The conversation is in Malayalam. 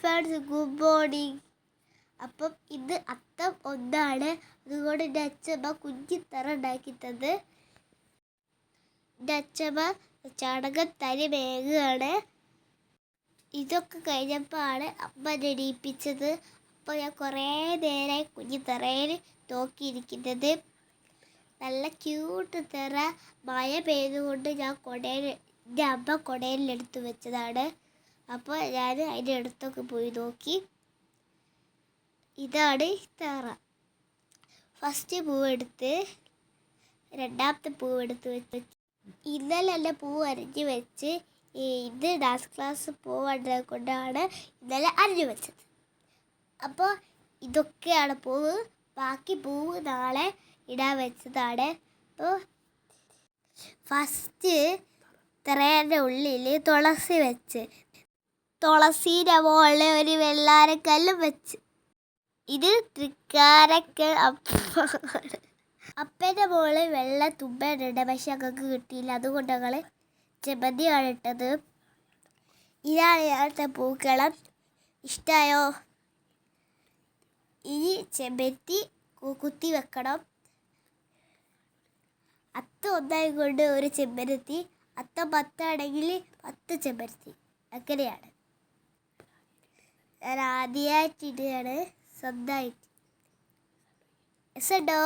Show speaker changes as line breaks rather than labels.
ഫ്രണ്ട്സ് ഗുഡ് മോർണിംഗ് അപ്പം ഇത് അത്തം ഒന്നാണ്. അതുകൊണ്ട് എന്റെ അച്ഛമ്മ കുഞ്ഞിത്തറ ഉണ്ടാക്കി തന്നത് എന്റെ അച്ഛമ്മ ചാണകം തരി വേഗമാണ് ഇതൊക്കെ കഴിഞ്ഞപ്പോൾ ആണ് അമ്മ എണീപ്പിച്ചത്. അപ്പോൾ ഞാൻ കുറേ നേരമായി കുഞ്ഞിത്തറയിൽ നോക്കിയിരിക്കുന്നത്. നല്ല ക്യൂട്ട് തറ. മഴ പെയ്തുകൊണ്ട് ഞാൻ കൊടയിൽ എന്റെ അമ്മ കൊടയിലെടുത്ത് വെച്ചതാണ്. അപ്പോൾ ഞാൻ അതിന്റെ അടുത്തൊക്കെ പോയി നോക്കി. ഇതാണ് തറ. ഫസ്റ്റ് പൂവെടുത്ത് രണ്ടാമത്തെ പൂവെടുത്ത് വെച്ച് ഇന്നലെ എന്റെ പൂവ് അരിഞ്ഞ് വെച്ച് ഇത് ഡാൻസ് ക്ലാസ് പോവാണ്ടത് കൊണ്ടാണ് ഇന്നലെ അരിഞ്ഞു വെച്ചത്. അപ്പോൾ ഇതൊക്കെയാണ് പൂവ് ബാക്കി പൂവ് നാളെ ഇടാൻ വെച്ചതാണ്. അപ്പോൾ ഫസ്റ്റ് തറയുടെ ഉള്ളിൽ തുളസി വെച്ച് തുളസീന്റെ മുകളിൽ ഒരു വെള്ളാരക്കല്ലും വെച്ച്. ഇത് തൃക്കാരക്കൽ അപ്പമാണ് അപ്പന്റെ മുകളിൽ വെള്ള തുമ്പനുണ്ട് പക്ഷെ ഞങ്ങൾക്ക് കിട്ടിയില്ല. അതുകൊണ്ട് ഞങ്ങൾ ചെമ്മന്തിയാണ് ഇട്ടത്. ഇതാണ് ഞങ്ങളുടെ പൂക്കളം. ഇഷ്ടമായോ ഇനി ചെമ്പത്തി കുത്തി വെക്കണം. അത്ത ഒന്നായി കൊണ്ട് ഒരു ചെമ്പരത്തി അത്ത പത്താണെങ്കിൽ പത്ത് ചെമ്പരത്തി അങ്ങനെയാണ്. ഞാൻ ആദ്യമായിട്ടിടുകയാണ് സ്വന്തമായിട്ട്. എസ് രസമുണ്ടോ